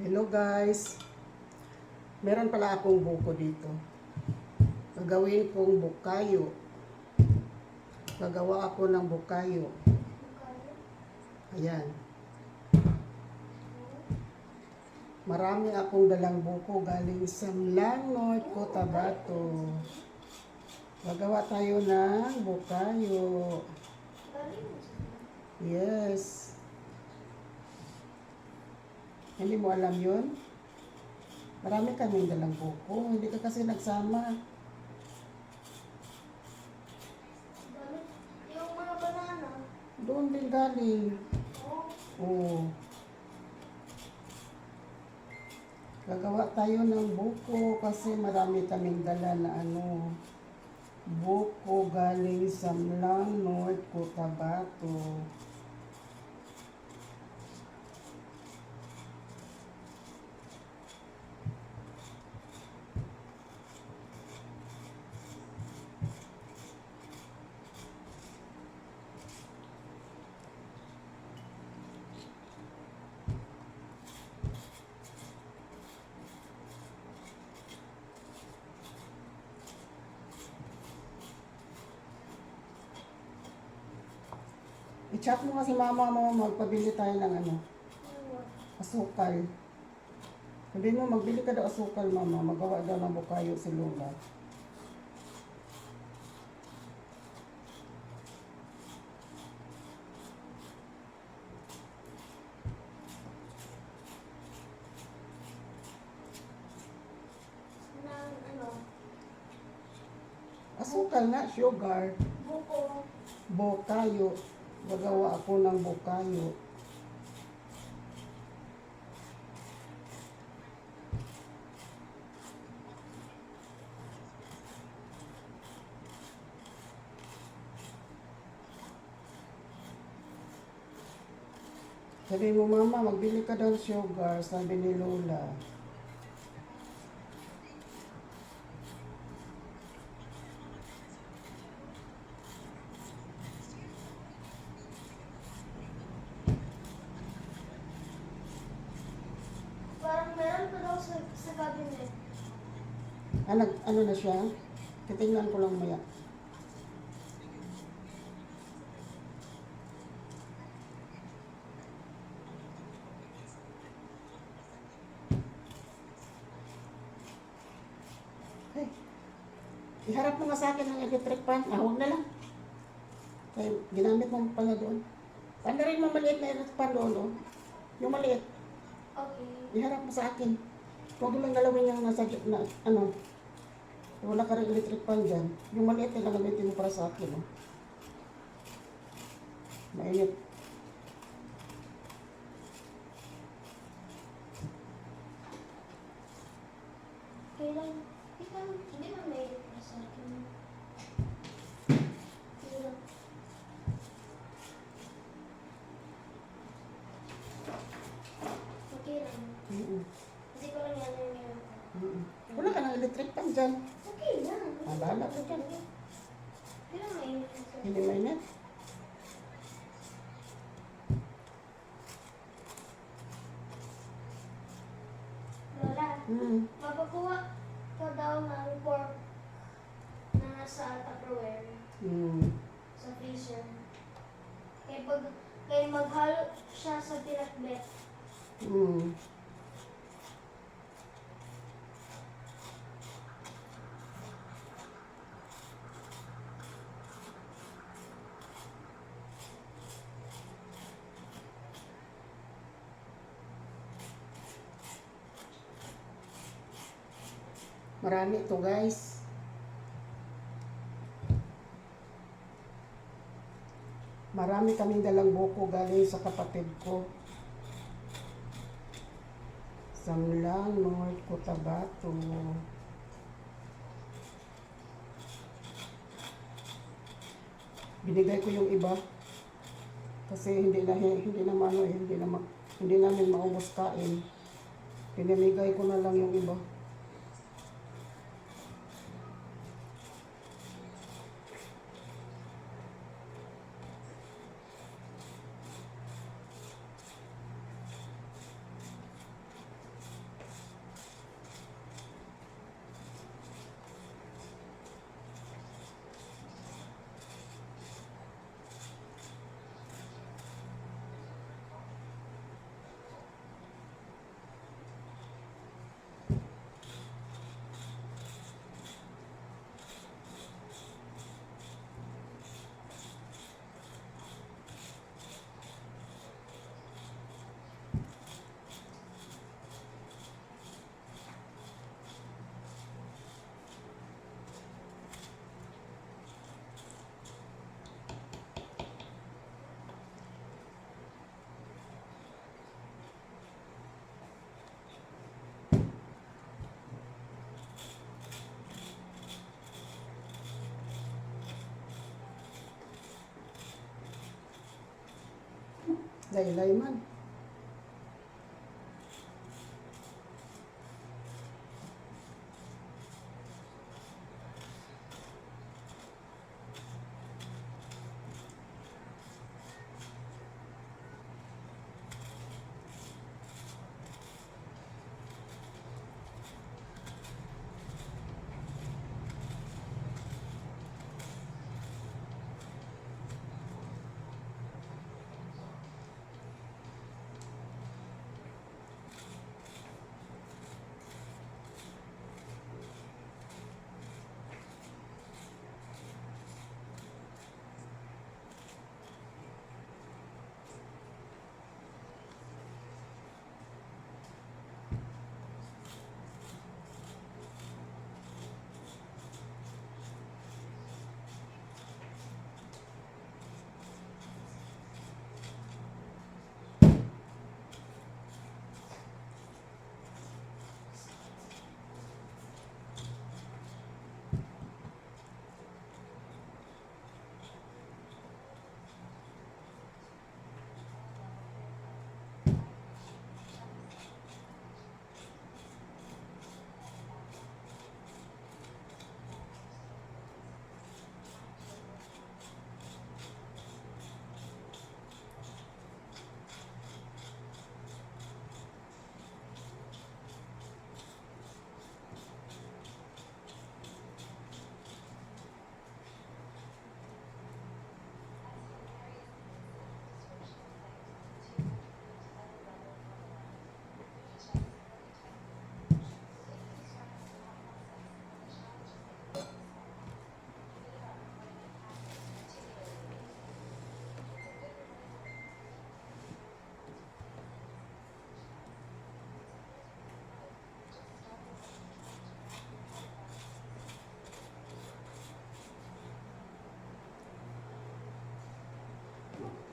Hello guys. Meron pala akong buko dito. Gagawin kong bukayo. Gagawa ako ng bukayo. Ayan. Marami akong dalang buko galing sa Mlang North Cotabato. Gagawa tayo ng bukayo. Yes. Hindi mo alam yun? Marami kaming dalang buko. Hindi ka kasi nagsama. Yung mga banana. Doon din galing. Oh, Oo. Gagawa tayo ng buko kasi marami kaming dala na ano. Buko galing sa Mlang North Cotabato. I-chat mo kasi mama mo magpabili tayo ng ano, asukal. Sabihin mo, magbili ka daw asukal, mama. Magawa daw ng bukayo si Lola. Ano? Asukal nga, sugar. Buko. Bukayo. Gagawa ako ng bukayo. Sabi mo, mama, magbili ka daw sugar, sabi ni Lola. Parang meron pa daw sa, sa cabinet. Ah, nag, ano na siya? Titingnan ko lang maya. Ay, iharap mo nga sa akin ng electric fan. Ah, huwag na lang. Kaya ginamit mo pala doon. Ano rin mo maliit na electric fan doon, oh. Yung maliit. Okay. Iharap mo sa akin. Huwag mo lang galawin yung nasa na, ano. Wala ka rin electric fan dyan. Yung maliit na gagamitin mo para sa akin. Oh. Mainit. Kailan? Hindi man may na sa akin. Kailan? Okay lang. Mm-mm. Hindi ko lang yan yung meron ko. Mm-mm. Wala ka ng electric fan dyan. Okay lang. Ah, bahala ka dyan. Hindi mainit. Lola, Mm. mapakuha ka daw ng pork na nasa Tupperware Mm. sa freezer. Kaya pag kaya maghalo siya sa pinakbet. Mm. Marami ito guys. Marami kaming dalang buko galing sa kapatid ko. Samlang, North Cotabato. Binigay ko yung iba. Kasi hindi na hindi na ano eh, hindi na hindi namin maubos kain. Pinamigay ko na lang yung iba. Laylay man. Thank.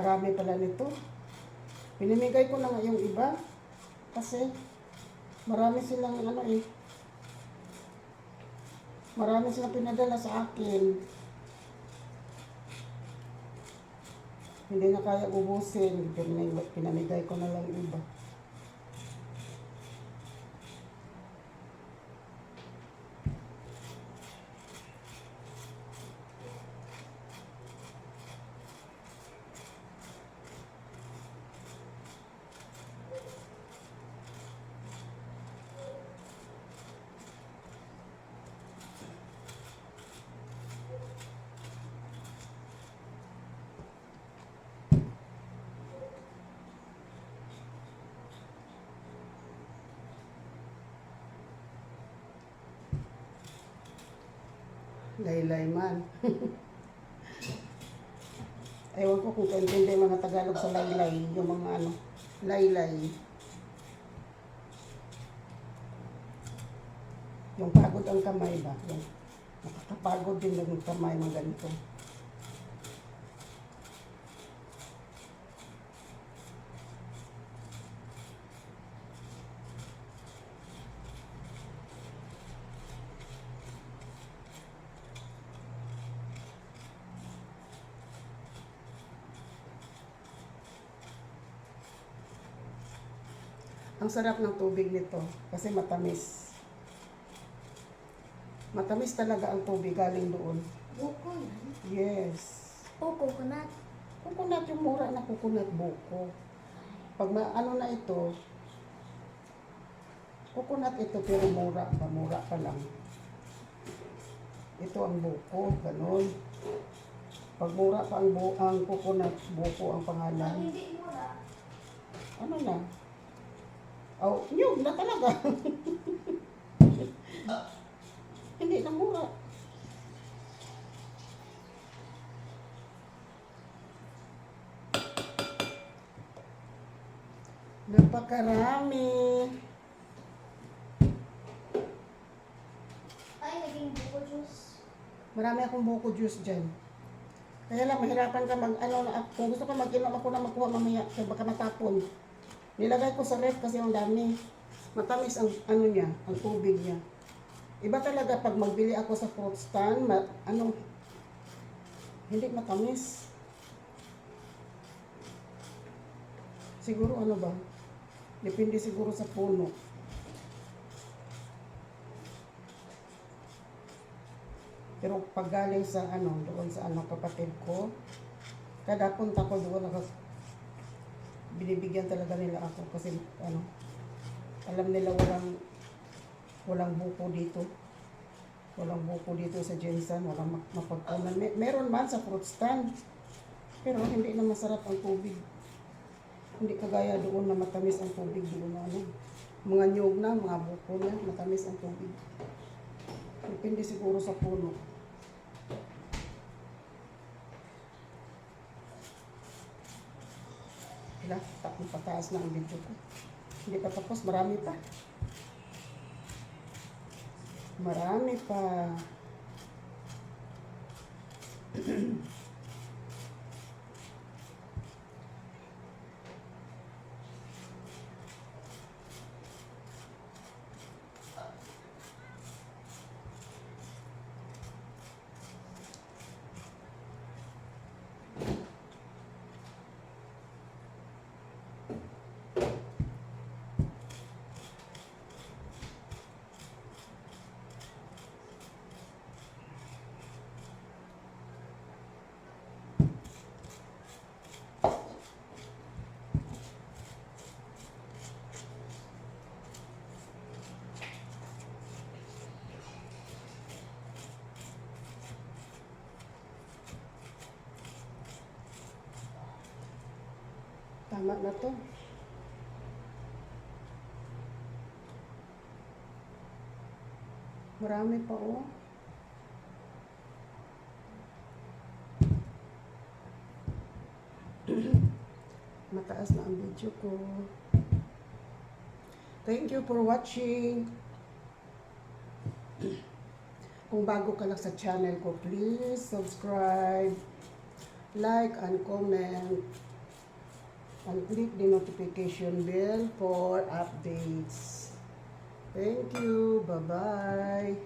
Napakarami pala nito. Pinimigay ko na nga yung iba. Kasi marami silang ano eh. Marami silang pinadala sa akin. Hindi na kaya ubusin. Pinamigay, ko na lang iba. Laylay man. Ewan ko kung kaintindi mga Tagalog sa laylay, yung mga ano, laylay. Yung pagod ang kamay ba? Yung nakakapagod din yung kamay mga ganito. Ang sarap ng tubig nito kasi matamis. Matamis talaga ang tubig galing doon. Buko yan. Yes. O, coconut. Coconut yung mura na coconut buko. Pag ma, ano na ito, coconut ito pero mura pa, mura pa lang. Ito ang buko, ganun. Pag mura pa ang, bu ang coconut, buko ang Ang pangalan. hindi mura. Ano na? Oh, nyug na talaga. Hindi na mura. Napakarami. Ay, naging buko juice. Marami akong buko juice dyan. Kaya lang, mahirapan ka mag, ano, kung gusto ko mag-inom ako na makuha mamaya, kaya baka matapon. Nilagay ko sa ref kasi ang dami. Matamis ang, ano niya, ang tubig niya. Iba talaga pag magbili ako sa fruit stand, ma, ano, hindi matamis. Siguro ano ba? Depende siguro sa puno. Pero pag galing sa ano, doon sa ano kapatid ko, kada punta ko doon, binibigyan talaga nila ako kasi ano, alam nila walang walang buko dito. Walang buko dito sa Jensen, walang mapagkunan. May, meron man sa fruit stand, pero hindi na masarap ang tubig. Hindi kagaya doon na matamis ang tubig doon na ano. Mga nyog na, mga buko na, matamis ang tubig. Depende siguro sa puno. Wala, tapos pataas na ang video ko. Hindi pa tapos, marami pa. Marami pa. Tama na to. Marami pa oh. Mataas na ang video ko. Thank you for watching. Kung bago ka lang sa channel ko, please subscribe, like, and comment and click the notification bell for updates. Thank you. Bye-bye.